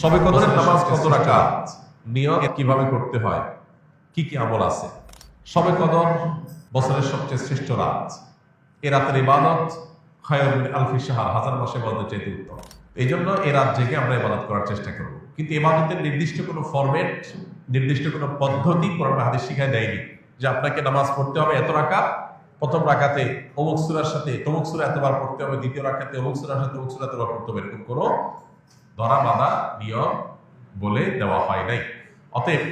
সবে কদরের নামাজ কত রাকাত? নিয়ত কীভাবে করতে হয়? কি কি আমল আছে? সবে কদর বছরের সবচেয়ে শ্রেষ্ঠ রাত। এ রাতের ইবাদত খায়র মিন আলফি শাহর হাজার মাসে ইবাদত চাইতে উত্তম। এই জন্য এ রাত জেগে আমরা ইবাদত করার চেষ্টা করব। কিন্তু ইবাদতের নির্দিষ্ট কোনো ফরম্যাট নির্দিষ্ট কোনো পদ্ধতি কোরআন হাদিস শিখায় দেয়নি যে আপনাকে নামাজ পড়তে হবে এত রাকাত প্রথম রাকাতে অমুক সুরার সাথে তমুক সুরা এতবার পড়তে হবে দ্বিতীয় রাকাতে অমুক সুরার সাথে অমুক সুরা এতবার পড়তে হবে এরকম কোনো ধরা বাঁধা নিয়ম বলে দেওয়া হয় নাই। অতএব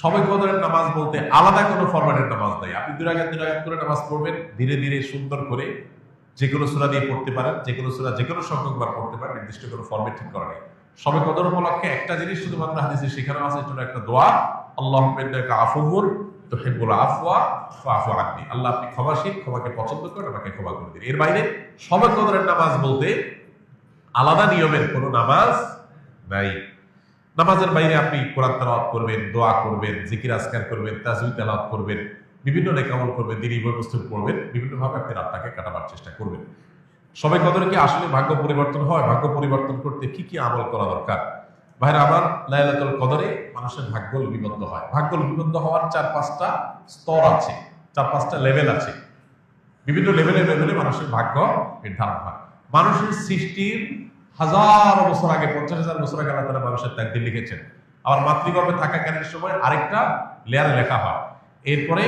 সবে কদরের নামাজ বলতে আলাদা কোনো ফরম্যাটের নামাজ নাই। আপনি দুই রাগাত করে নামাজ পড়বেন, ধীরে ধীরে সুন্দর করে যে কোনো সুরা দিয়ে পড়তে পারেন, যে কোনো সুরা যে কোনো সংখ্যক বার পড়তে পারেন, নির্দিষ্ট কোনো ফরম্যাট ঠিক করা নেই। সবে কদর উপলক্ষে একটা জিনিস শুধুমাত্র হাদিসে শেখানো আছে হলো একটা দোয়া আল্লাহ আফুর তো হেবুল আফওয়া আফু আননি। আল্লাহ আপনি ক্ষমাশীল, ক্ষমাকে পছন্দ করেন, আমাকে ক্ষমা করে দিন। এর বাইরে সবে কদরের নামাজ বলতে আলাদা নিয়মের কোনো নামাজ নাই। নামাজের বাইরে আপনি কোরআন তেলাওয়াত করবেন, দোয়া করবেন, জিকির, আজকার করবেন তাজুই তেলাওয়াত করবেন, বিভিন্ন নেকামল করবেন, দিনই বই পুস্তক পড়বেন বিভিন্নভাবে আপনি রাতটাকে কাটাবার চেষ্টা করবেন। সবাই কদরে কি আসলে ভাগ্য পরিবর্তন হয়? ভাগ্য পরিবর্তন করতে কি কি আমল করা দরকার? ভাইরা, আমার লাইলাতুল কদরে মানুষের ভাগ্য লিপিবদ্ধ হয়। ভাগ্য লিপিবদ্ধ হওয়ার চার পাঁচটা স্তর আছে, চার পাঁচটা লেভেল আছে। বিভিন্ন লেভেলে লেভেলে মানুষের ভাগ্য নির্ধারণ হয়। মানুষের সৃষ্টির হাজার বছর আগে, পঞ্চাশ হাজার বছর আগে আল্লাহ তাআলা মানুষের তাকদির লিখেছেন। আবার মাতৃগর্ভে থাকাকালীন সময় আরেকটা লেয়ারে লেখা হয়। এরপরে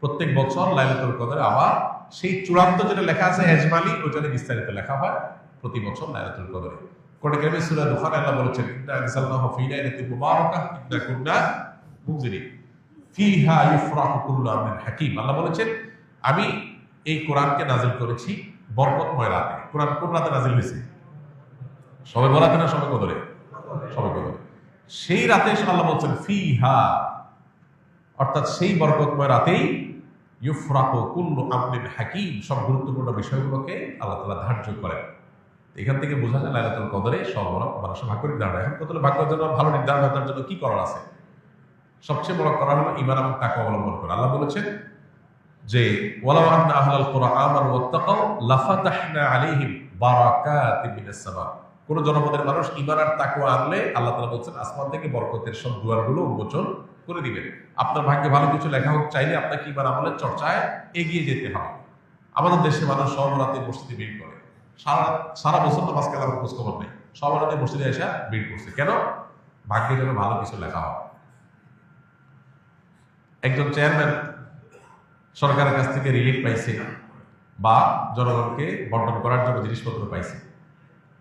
প্রত্যেক বছর লাইলাতুল কদরে আবার সেই চূড়ান্ত যেটা লেখা আছে, এজমালি ওইটা বিস্তারিত লেখা হয় প্রতি বছর লাইলাতুল কদরে। কোরআন কারিমে সূরা দুখানে আল্লাহ বলেছেন, ইন্না ফী লাইলাতিন মুবারাকাহ ইন্না কুন্না মুনজিরিন। ফিহা ইউফরাহু কুল্লু আল্লাহ বলেছেন, আমি এই কোরআনকে নাজিল করেছি বরকতময় রাতে। কোরআন কোন রাতে নাজিল হয়েছে? সবে বরাতে না সবে কদরে সবে কদরে সেই রাতে আল্লাহ বলছেন ফি হা অর্থাৎ সেই বরকতময় রাতেই ইউফরাহু কুল্লু আমরিন হাকীম, সব গুরুত্বপূর্ণ বিষয়গুলোকে আল্লাহ তাআলা ধার্য করেন। এখান থেকে বোঝা যায় লাইলাতুল কদরে সব মানুষের ভাগ্য নির্ধারণ। এখন কত ভাগ্য জন্য, ভালো নির্ধারণ তার জন্য কি করার আছে? সবচেয়ে বড় করা হলো ইমান এবং তাকে অবলম্বন করা। আল্লাহ বলেছেন যে, ওয়ালাউ আহলাল কুরআন আমানু ওয়াত্তাকাউ, লাফাতাহনা আলাইহিম বারাকাতিন মিনাস সামা কোন জনপদের মানুষ ঈমান আর তাকওয়া আনলে আল্লাহ তাআলা বলছেন, আসমান থেকে বরকতের সব দুয়ারগুলো উন্মোচন করে দিবেন। আপনার ভাগ্যে ভালো কিছু লেখা হোক, চাইলে আপনাকে ঈমান আমলের চর্চায় এগিয়ে যেতে হবে। আমাদের দেশে মানুষ সব রাতে মসজিদে ভিড় করে। সারা সারা বছর তো মাঝখানে আমার খোঁজ খবর নেই। সব রাতে মসজিদে এসে ভিড় করছে। কেন? ভাগ্যে যেন ভালো কিছু লেখা হয়। একজন চেয়ারম্যান সরকারের কাছ থেকে রিলিফ পাইছে বা জনগণকে বন্টন করার জন্য জিনিসপত্র পাইছে।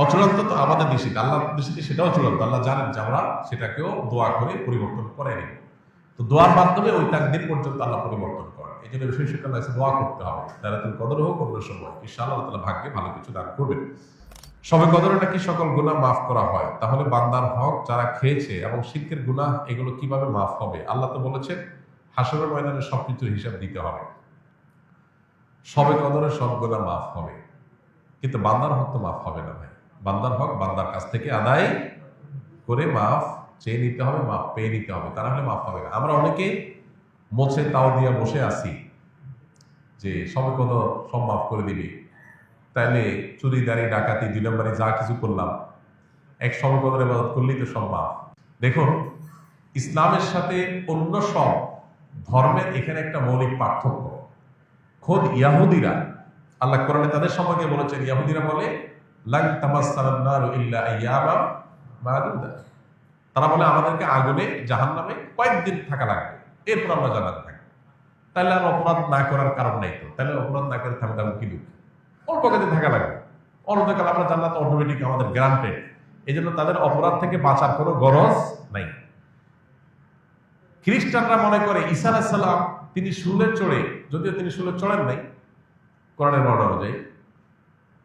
অচূড়ান্ত তো আমাদের নিষিদ্ধ আল্লাহ নিষিদ্ধ সেটাও চূড়ান্ত আল্লাহ জানেন যে আমরা সেটাকেও দোয়া করে পরিবর্তন করে নিব তো দোয়ার মাধ্যমে ওই তাকদিন পর্যন্ত আল্লাহ পরিবর্তন করেন। এই জন্য একটা আছে দোয়া করতে হবে। তারা তুমি কদর হোক, অন্য সময়। ঈশা আল্লাহ তালা ভাগ্যে ভালো কিছু দান করবেন। সবে কদরে নাকি সকল গুনাহ মাফ করা হয়? তাহলে বান্দার হক যারা খেয়েছে এবং শিল্পের গুনাহ, এগুলো কীভাবে মাফ হবে? আল্লাহ তো বলেছেন, হাসরের ময়দানে সবকিছুর হিসাব দিতে হবে। সবে কদরে সব গুনাহ মাফ হবে। কিন্তু বান্দার হক তো মাফ হবে না ভাই। বান্দার হক, বান্দার কাছ থেকে আদায় করে মাফ চেয়ে নিতে হবে, মাফ পেয়ে নিতে হবে। তা হলে মাফ না। আমরা অনেকে মোছে তাও দিয়া বসে আছি যে সবে কদর সব মাফ করে দিবি। তাইলে চুরি, দাঁড়ি, ডাকাতি, দুই নম্বরে যা কিছু করলাম, এক সমকদরে মদত করলেই তো সব মাফ। দেখুন, ইসলামের সাথে অন্য সব ধর্মের এখানে একটা মৌলিক পার্থক্য। খোদ ইয়াহুদিরা, আল্লাহ কোরআনে তাদের সম্পর্কে বলেছেন, ইয়াহুদিরা বলে লাং তামাসসালান নারু ইল্লা মাদুদা। তারা বলে, আমাদেরকে আগুনে, জাহান্নামে কয়েকদিন থাকা লাগবে। এরপর আমরা জানাতে থাকি তাহলে আর অপরাধ না করার কারণ নাই তো। তাহলে অপরাধ না করে থাকতে হবে কি দুঃখ অল্প কাজে থাকা লাগবে। অনন্তকাল আমরা জান্নাত অটোমেটিক আমাদের গ্রান্টেড এই জন্য তাদের অপরাধ থেকে বাঁচার কোনো গরজ নাই। খ্রিস্টানরা মনে করে, ঈসা আলাহিসাল্লাম তিনি শুলে চড়ে, যদিও তিনি শুলে চড়েন নাই, কোরআনের বর্ণ অনুযায়ী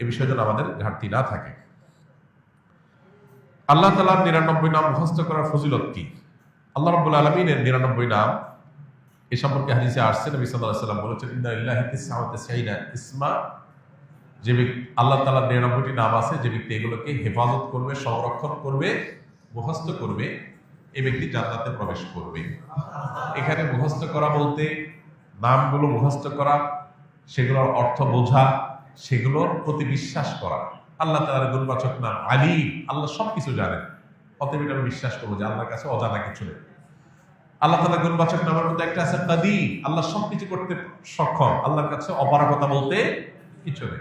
এ বিষয়ে যেন আমাদের ঘাটতি না থাকে। আল্লাহ তালার নিরানব্বই নাম মুখস্থ করার ফজিলত কি? আল্লাহ রব্বুল আলমিনের নিরানব্বই নাম এ সম্পর্কে হাদিসে আসছে, নবী সাল্লাম বলেছেন তিসঈনা ইসমা। যে আল্লাহ তালার নিরানব্বইটি নাম আছে, যে ব্যক্তি এগুলোকে হেফাজত করবে, সংরক্ষণ করবে, মুখস্থ করবে এই ব্যক্তি জান্নাতে প্রবেশ করবে। এখানে মুখস্থ করা বলতে নামগুলো মুখস্থ করা, সেগুলোর অর্থ বোঝা সেগুলোর প্রতি বিশ্বাস করা। আল্লাহ তালার গুণবাচক নাম আলী। আল্লাহ সবকিছু জানেন। অতএব এটা আমি বিশ্বাস করব যে আল্লাহর কাছে অজানা কিছু নেই। আল্লাহ তালা গুণবাচক নামের মধ্যে একটা আছে কাদি আল্লাহ সবকিছু করতে সক্ষম। আল্লাহর কাছে অপারগতা বলতে কিছু নেই।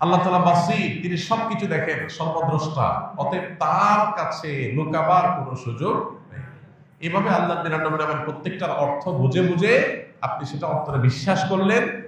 আল্লাহ তালা বাসি তিনি সবকিছু দেখেন, সর্বদ্রষ্টা। অতএব তার কাছে লুকাবার কোনো সুযোগ নেই। এভাবে আল্লাহ নিরানব্বই নামের প্রত্যেকটার অর্থ বুঝে বুঝে আপনি সেটা অর্থটা বিশ্বাস করলেন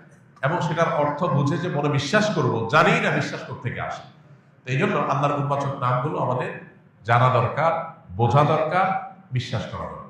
এবং সেটার অর্থ বুঝে যে মনে বিশ্বাস করব, জানি না বিশ্বাস করতে থেকে আসে। তো এই জন্য আল্লাহর উন্মাচক নামগুলো আমাদের জানা দরকার, বোঝা দরকার, বিশ্বাস করা দরকার।